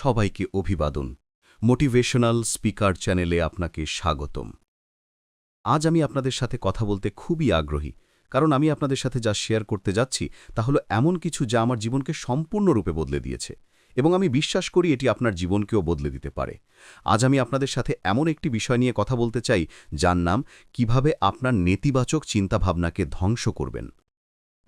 সবাইকে অভিবাদন। Motivational speaker চ্যানেলে আপনাকে স্বাগতম। আজ আমি আপনাদের সাথে কথা বলতে খুবই আগ্রহী, কারণ আমি আপনাদের সাথে যা শেয়ার করতে যাচ্ছি তা হলো এমন কিছু যা আমার জীবনকে সম্পূর্ণরূপে বদলে দিয়েছে এবং আমি বিশ্বাস করি এটি আপনার জীবনকেও বদলে দিতে পারে। আজ আমি আপনাদের সাথে এমন একটি বিষয় নিয়ে কথা বলতে চাই যার নাম, কীভাবে আপনার নেতিবাচক চিন্তাভাবনাকে ধ্বংস করবেন।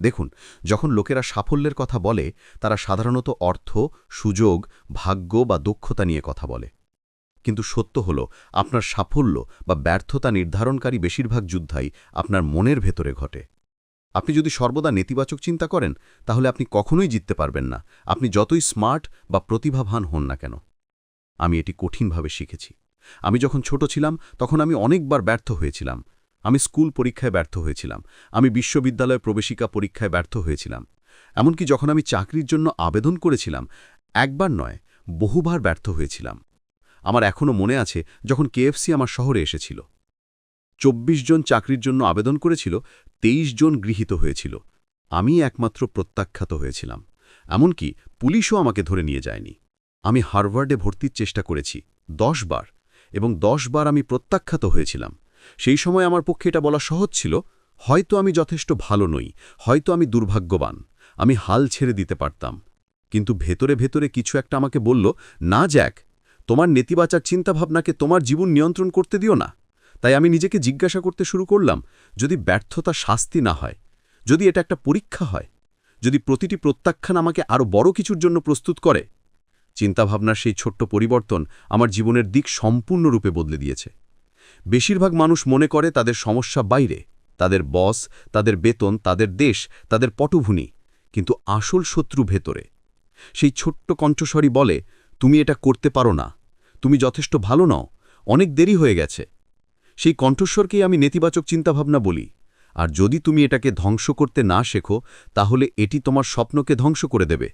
দেখুন, যখন লোকেরা সাফল্যের কথা বলে, তারা সাধারণত অর্থ, সুযোগ, ভাগ্য বা দক্ষতা নিয়ে কথা বলে। কিন্তু সত্য হল, আপনার সাফল্য বা ব্যর্থতা নির্ধারণকারী বেশিরভাগ যুদ্ধাই আপনার মনের ভেতরে ঘটে। আপনি যদি সর্বদা নেতিবাচক চিন্তা করেন, তাহলে আপনি কখনোই জিততে পারবেন না। আপনি যতই স্মার্ট বা প্রতিভাবান হন না কেন। আমি এটি কঠিনভাবে শিখেছি। আমি যখন ছোট ছিলাম, তখন আমি অনেকবার ব্যর্থ হয়েছিলাম। আমি স্কুল পরীক্ষায় ব্যর্থ হয়েছিলাম। আমি বিশ্ববিদ্যালয় প্রবেশিকা পরীক্ষায় ব্যর্থ হয়েছিলাম। এমনকি যখন আমি চাকরির জন্য আবেদন করেছিলাম, একবার নয়, বহুবার ব্যর্থ হয়েছিলাম। আমার এখনও মনে আছে যখন কেএফসি আমার শহরে এসেছিল। চব্বিশ জন চাকরির জন্য আবেদন করেছিল, তেইশ জন গৃহীত হয়েছিল। আমি একমাত্র প্রত্যাখ্যাত হয়েছিলাম। এমনকি পুলিশও আমাকে ধরে নিয়ে যায়নি। আমি হার্ভার্ডে ভর্তির চেষ্টা করেছি, দশ বার, এবং দশ বার আমি প্রত্যাখ্যাত হয়েছিলাম। সেই সময় আমার পক্ষে এটা বলা সহজ ছিল, হয়তো আমি যথেষ্ট ভালো নই, হয়তো আমি দুর্ভাগ্যবান, আমি হাল ছেড়ে দিতে পারতাম। কিন্তু ভেতরে ভেতরে কিছু একটা আমাকে বলল, না, জ্যাক, তোমার নেতিবাচার চিন্তাভাবনাকে তোমার জীবন নিয়ন্ত্রণ করতে দিও না। তাই আমি নিজেকে জিজ্ঞাসা করতে শুরু করলাম, যদি ব্যর্থতা শাস্তি না হয়, যদি এটা একটা পরীক্ষা হয়, যদি প্রতিটি প্রত্যাখ্যান আমাকে আরও বড় কিছুর জন্য প্রস্তুত করে? চিন্তাভাবনার সেই ছোট্ট পরিবর্তন আমার জীবনের দিক সম্পূর্ণরূপে বদলে দিয়েছে। বেশিরভাগ মানুষ মনে করে তাদের সমস্যা বাইরে, তাদের বস, তাদের বেতন, তাদের দেশ, তাদের পটভূমি, কিন্তু আসল শত্রু ভেতরে। সেই ছোট্ট কণ্ঠস্বরী বলে, তুমি এটা করতে পারো না, তুমি যথেষ্ট ভালো নও, অনেক দেরি হয়ে গেছে। সেই কণ্ঠস্বরকেই আমি নেতিবাচক চিন্তাভাবনা বলি, আর যদি তুমি এটাকে ধ্বংস করতে না শেখো, তাহলে এটি তোমার স্বপ্নকে ধ্বংস করে দেবে।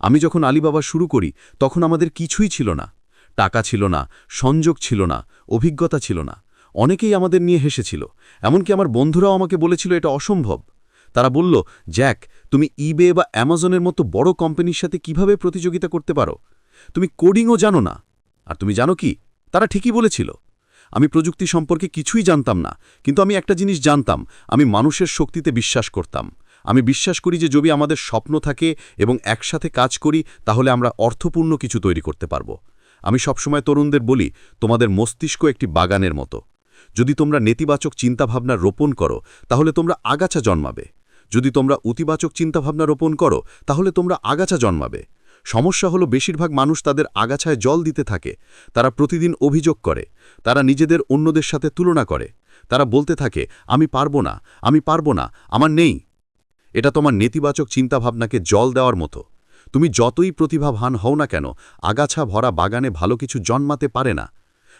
আমি যখন আলিবাবা শুরু করি, তখন আমাদের কিছুই ছিল না। টাকা ছিল না, সংযোগ ছিল না, অভিজ্ঞতা ছিল না। অনেকেই আমাদের নিয়ে হেসেছিল, এমনকি আমার বন্ধুরাও আমাকে বলেছিল এটা অসম্ভব। তারা বলল, জ্যাক, তুমি ইবে বা অ্যামাজনের মতো বড় কোম্পানির সাথে কীভাবে প্রতিযোগিতা করতে পারো? তুমি কোডিংও জানো না। আর তুমি জানো কি? তারা ঠিকই বলেছিল। আমি প্রযুক্তি সম্পর্কে কিছুই জানতাম না, কিন্তু আমি একটা জিনিস জানতাম, আমি মানুষের শক্তিতে বিশ্বাস করতাম। আমি বিশ্বাস করি যে যদি আমাদের স্বপ্ন থাকে এবং একসাথে কাজ করি, তাহলে আমরা অর্থপূর্ণ কিছু তৈরি করতে পারব। আমি সবসময় তরুণদের বলি, তোমাদের মস্তিষ্ক একটি বাগানের মতো। যদি তোমরা নেতিবাচক চিন্তাভাবনা রোপণ করো, তাহলে তোমরা আগাছা জন্মাবে। যদি তোমরা উতিবাচক চিন্তাভাবনা রোপণ করো, তাহলে তোমরা আগাছা জন্মাবে। সমস্যা হলো বেশিরভাগ মানুষ তাদের আগাছায় জল দিতে থাকে, তারা প্রতিদিন অভিযোগ করে, তারা নিজেদের অন্যদের সাথে তুলনা করে, তারা বলতে থাকে, আমি পারব না, আমি পারব না, আমার নেই। এটা তোমার নেতিবাচক চিন্তাভাবনাকে জল দেওয়ার মতো। তুমি যতই প্রতিভাবান হও না কেন, আগাছা ভরা বাগানে ভালো কিছু জন্মাতে পারে না।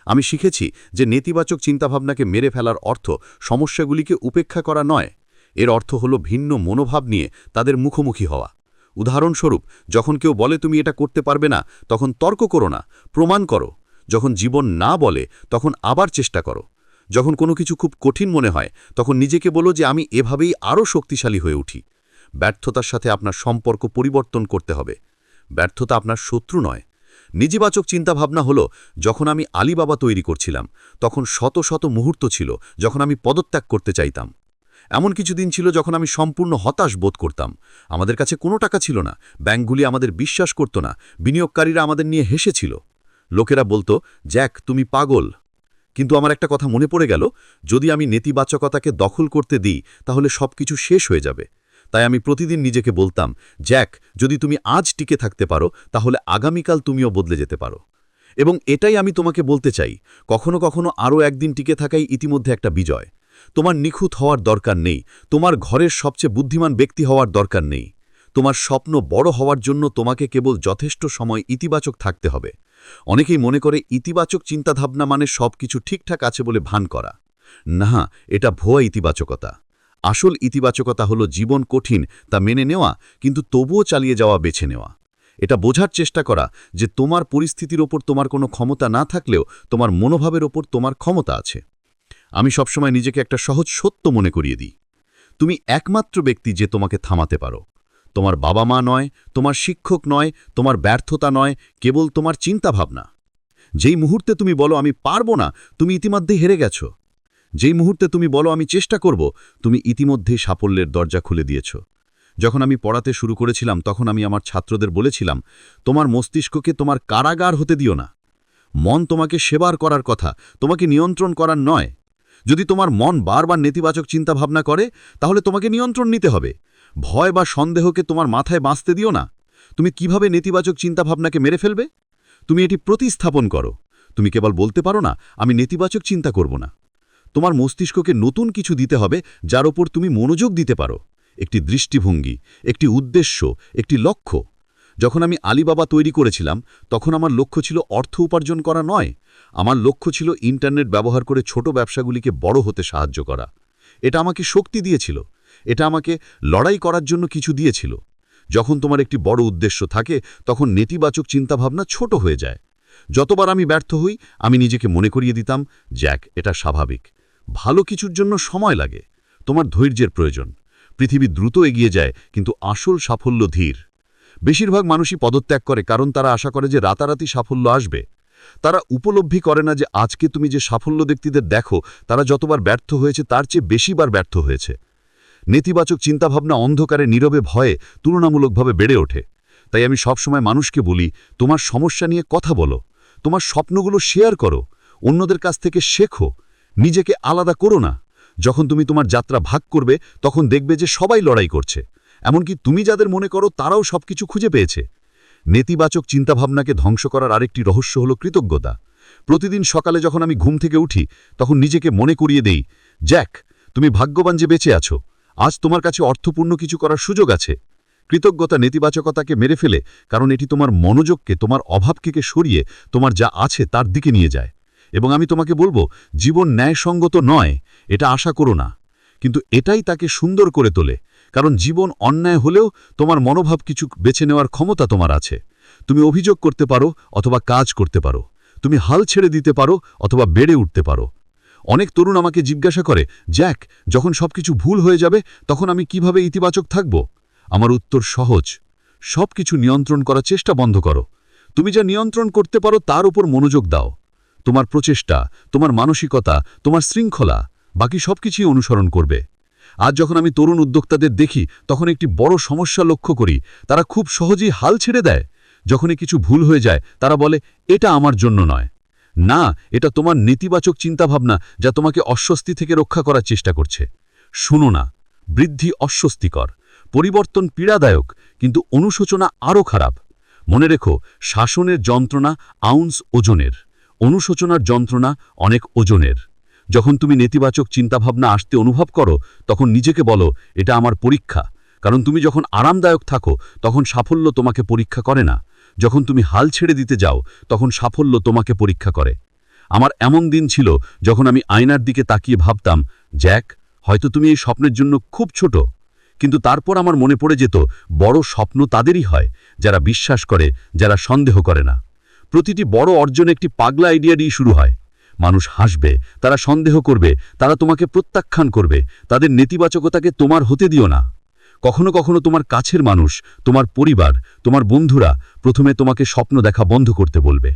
আমি শিখেছি যে নেতিবাচক চিন্তাভাবনাকে মেরে ফেলার অর্থ সমস্যাগুলিকে উপেক্ষা করা নয়। এর অর্থ হল ভিন্ন মনোভাব নিয়ে তাদের মুখোমুখি হওয়া। উদাহরণস্বরূপ, যখন কেউ বলে, তুমি এটা করতে পারবে না, তখন তর্ক করো না, প্রমাণ করো। যখন জীবন না বলে, তখন আবার চেষ্টা করো। যখন কোনো কিছু খুব কঠিন মনে হয়, তখন নিজেকে বলো যে, আমি এভাবেই আরও শক্তিশালী হয়ে উঠি। ব্যর্থতার সাথে আপনার সম্পর্ক পরিবর্তন করতে হবে। ব্যর্থতা আপনার শত্রু নয় নিজেবাচক চিন্তাভাবনা হলো, যখন আমি আলিবাবা তৈরি করছিলাম, তখন শত শত মুহূর্ত ছিল যখন আমি পদত্যাগ করতে চাইতাম। এমন কিছু দিন ছিল যখন আমি সম্পূর্ণ হতাশ বোধ করতাম। আমাদের কাছে কোনো টাকা ছিল না ব্যাঙ্কগুলি আমাদের বিশ্বাস করত না, বিনিয়োগকারীরা আমাদের নিয়ে হেসেছিল। লোকেরা বলতো, জ্যাক, তুমি পাগল। কিন্তু আমার একটা কথা মনে পড়ে গেল, যদি আমি নেতিবাচকতাকে দখল করতে দিই, তাহলে সব কিছু শেষ হয়ে যাবে। তাই আমি প্রতিদিন নিজেকে বলতাম, জ্যাক, যদি তুমি আজ টিকে থাকতে পারো, তাহলে আগামীকাল তুমিও বদলে যেতে পারো। এবং এটাই আমি তোমাকে বলতে চাই, কখনো কখনো আরও একদিন টিকে থাকাই ইতিমধ্যে একটা বিজয়। তোমার নিখুঁত হওয়ার দরকার নেই, তোমার ঘরের সবচেয়ে বুদ্ধিমান ব্যক্তি হওয়ার দরকার নেই। তোমার স্বপ্ন বড় হওয়ার জন্য তোমাকে কেবল যথেষ্ট সময় ইতিবাচক থাকতে হবে। অনেকেই মনে করে ইতিবাচক চিন্তাভাবনা মানে সব কিছু ঠিকঠাক আছে বলে ভান করা। না, এটা ভুয়া ইতিবাচকতা। আসল ইতিবাচকতা হলো জীবন কঠিন, তা মেনে নেওয়া, কিন্তু তবুও চালিয়ে যাওয়া, বেছে নেওয়া। এটা বোঝার চেষ্টা করা যে তোমার পরিস্থিতির ওপর তোমার কোনো ক্ষমতা না থাকলেও তোমার মনোভাবের ওপর তোমার ক্ষমতা আছে। আমি সবসময় নিজেকে একটা সহজ সত্য মনে করিয়ে দিই। তুমি একমাত্র ব্যক্তি যে তোমাকে থামাতে পারো। তোমার বাবা মা নয়, তোমার শিক্ষক নয়, তোমার ব্যর্থতা নয়, কেবল তোমার চিন্তাভাবনা। যেই মুহূর্তে তুমি বলো, আমি পারব না, তুমি ইতিমধ্যেই হেরে গেছ। যেই মুহূর্তে তুমি বলো আমি চেষ্টা করব, তুমি ইতিমধ্যেই সাফল্যের দরজা খুলে দিয়েছ। যখন আমি পড়াতে শুরু করেছিলাম, তখন আমি আমার ছাত্রদের বলেছিলাম, তোমার মস্তিষ্ককে তোমার কারাগার হতে দিও না। মন তোমাকে সেবার করার কথা, তোমাকে নিয়ন্ত্রণ করার নয়। যদি তোমার মন বারবার নেতিবাচক চিন্তাভাবনা করে, তাহলে তোমাকে নিয়ন্ত্রণ নিতে হবে। ভয় বা সন্দেহকে তোমার মাথায় বাঁচতে দিও না। তুমি কীভাবে নেতিবাচক চিন্তাভাবনাকে মেরে ফেলবে? তুমি এটি প্রতিস্থাপন করো। তুমি কেবল বলতে পারো না, আমি নেতিবাচক চিন্তা করব না। তোমার মস্তিষ্ককে নতুন কিছু দিতে হবে যার ওপর তুমি মনোযোগ দিতে পারো। একটি দৃষ্টিভঙ্গি, একটি উদ্দেশ্য, একটি লক্ষ্য। যখন আমি আলিবাবা তৈরি করেছিলাম, তখন আমার লক্ষ্য ছিল অর্থ উপার্জন করা নয়। আমার লক্ষ্য ছিল ইন্টারনেট ব্যবহার করে ছোট ব্যবসাগুলিকে বড় হতে সাহায্য করা। এটা আমাকে শক্তি দিয়েছিল। এটা আমাকে লড়াই করার জন্য কিছু দিয়েছিল। যখন তোমার একটি বড় উদ্দেশ্য থাকে, তখন নেতিবাচক চিন্তাভাবনা ছোট হয়ে যায়। যতবার আমি ব্যর্থ হই, আমি নিজেকে মনে করিয়ে দিতাম জ্যাক এটা স্বাভাবিক। ভালো কিছুর জন্য সময় লাগে। তোমার ধৈর্যের প্রয়োজন। পৃথিবী দ্রুত এগিয়ে যায়, কিন্তু আসল সাফল্য ধীর। বেশিরভাগ মানুষই পদত্যাগ করে, কারণ তারা আশা করে যে রাতারাতি সাফল্য আসবে। তারা উপলব্ধি করে না যে আজকে তুমি যে সাফল্য ব্যক্তিদের দেখো, তারা যতবার ব্যর্থ হয়েছে, তার চেয়ে বেশিবার ব্যর্থ হয়েছে। নেতিবাচক চিন্তাভাবনা অন্ধকারে, নীরবে ভয়ে, তুলনামূলকভাবে বেড়ে ওঠে। তাই আমি সবসময় মানুষকে বলি, তোমার সমস্যা নিয়ে কথা বলো। তোমার স্বপ্নগুলো শেয়ার করো। অন্যদের কাছ থেকে শেখো। নিজেকে আলাদা করো না। যখন তুমি তোমার যাত্রা ভাগ করবে, তখন দেখবে যে সবাই লড়াই করছে। এমনকি তুমি যাদের মনে করো, তারাও সবকিছু খুঁজে পেয়েছে। নেতিবাচক চিন্তাভাবনাকে ধ্বংস করার আরেকটি রহস্য হল কৃতজ্ঞতা। প্রতিদিন সকালে যখন আমি ঘুম থেকে উঠি, তখন নিজেকে মনে করিয়ে দেই, জ্যাক, তুমি ভাগ্যবান যে বেঁচে আছো। আজ তোমার কাছে অর্থপূর্ণ কিছু করার সুযোগ আছে। কৃতজ্ঞতা নেতিবাচকতাকে মেরে ফেলে, কারণ এটি তোমার মনোযোগকে, তোমার অভাবকে সরিয়ে, তোমার যা আছে তার দিকে নিয়ে যায়। এবং আমি তোমাকে বলব, জীবন ন্যায়সঙ্গত নয়, এটা আশা করো না। কিন্তু এটাই তাকে সুন্দর করে তোলে, কারণ জীবন অন্যায় হলেও তোমার মনোভাব কিছু বেছে নেওয়ার ক্ষমতা তোমার আছে। তুমি অভিযোগ করতে পারো অথবা কাজ করতে পারো। তুমি হাল ছেড়ে দিতে পারো অথবা বেড়ে উঠতে পারো। অনেক তরুণ আমাকে জিজ্ঞাসা করে, জ্যাক, যখন সবকিছু ভুল হয়ে যাবে, তখন আমি কীভাবে ইতিবাচক থাকব? আমার উত্তর সহজ সব কিছু নিয়ন্ত্রণ করার চেষ্টা বন্ধ করো। তুমি যা নিয়ন্ত্রণ করতে পারো তার উপর মনোযোগ দাও। তোমার প্রচেষ্টা, তোমার মানসিকতা, তোমার শৃঙ্খলা, বাকি সবকিছুই অনুসরণ করবে। আজ যখন আমি তরুণ উদ্যোক্তাদের দেখি, তখন একটি বড় সমস্যা লক্ষ্য করি। তারা খুব সহজেই হাল ছেড়ে দেয়। যখনই কিছু ভুল হয়ে যায়, তারা বলে, এটা আমার জন্য নয়। না, এটা তোমার নেতিবাচক চিন্তাভাবনা যা তোমাকে অস্বস্তি থেকে রক্ষা করার চেষ্টা করছে। শুনো না, বৃদ্ধি অস্বস্তিকর, পরিবর্তন পীড়াদায়ক, কিন্তু অনুশোচনা আরও খারাপ। মনে রেখো, শাসনের যন্ত্রণা আউন্স ওজনের। অনুশোচনার যন্ত্রণা অনেক ওজনের। যখন তুমি নেতিবাচক চিন্তাভাবনা আসতে অনুভব করো, তখন নিজেকে বলো, এটা আমার পরীক্ষা। কারণ তুমি যখন আরামদায়ক থাকো, তখন সাফল্য তোমাকে পরীক্ষা করে না। যখন তুমি হাল ছেড়ে দিতে যাও, তখন সাফল্য তোমাকে পরীক্ষা করে। আমার এমন দিন ছিল, যখন আমি আয়নার দিকে তাকিয়ে ভাবতাম, জ্যাক, হয়তো তুমি এই স্বপ্নের জন্য খুব ছোট। কিন্তু তারপর আমার মনে পড়ে যেত, বড় স্বপ্ন তাদেরই হয়, যারা বিশ্বাস করে, যারা সন্দেহ করে না। প্রতিটি বড় অর্জন একটি পাগলা আইডিয়া দিয়ে শুরু হয়। মানুষ হাসবে, তারা সন্দেহ করবে, তারা তোমাকে প্রত্যাখ্যান করবে, তাদের নেতিবাচকতাকে তোমার হতে দিও না। কখনো কখনো তোমার কাছের মানুষ, তোমার পরিবার, তোমার বন্ধুরা প্রথমে তোমাকে স্বপ্ন দেখা বন্ধ করতে বলবে।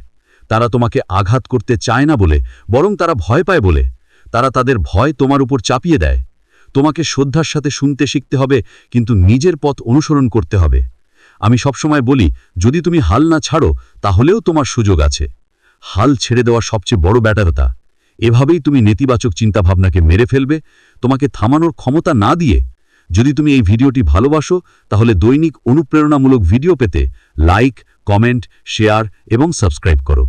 তারা তোমাকে আঘাত করতে চায় না বলে, বরং তারা ভয় পায় বলে। তারা তাদের ভয় তোমার উপর চাপিয়ে দেয়। তোমাকে শ্রদ্ধার সাথে শুনতে শিখতে হবে, কিন্তু নিজের পথ অনুসরণ করতে হবে। আমি সবসময় বলি, যদি তুমি হাল না ছাড়ো, তাহলেও তোমার সুযোগ আছে। হাল ছেড়ে দেওয়া সবচেয়ে বড় ব্যাটারতা, এভাবেই তুমি নেতিবাচক চিন্তাভাবনাকে মেরে ফেলবে, তোমাকে থামানোর ক্ষমতা না দিয়ে। যদি তুমি এই ভিডিওটি ভালোবাসো, তাহলে দৈনিক অনুপ্রেরণামূলক ভিডিও পেতে লাইক কমেন্ট শেয়ার এবং সাবস্ক্রাইব করো।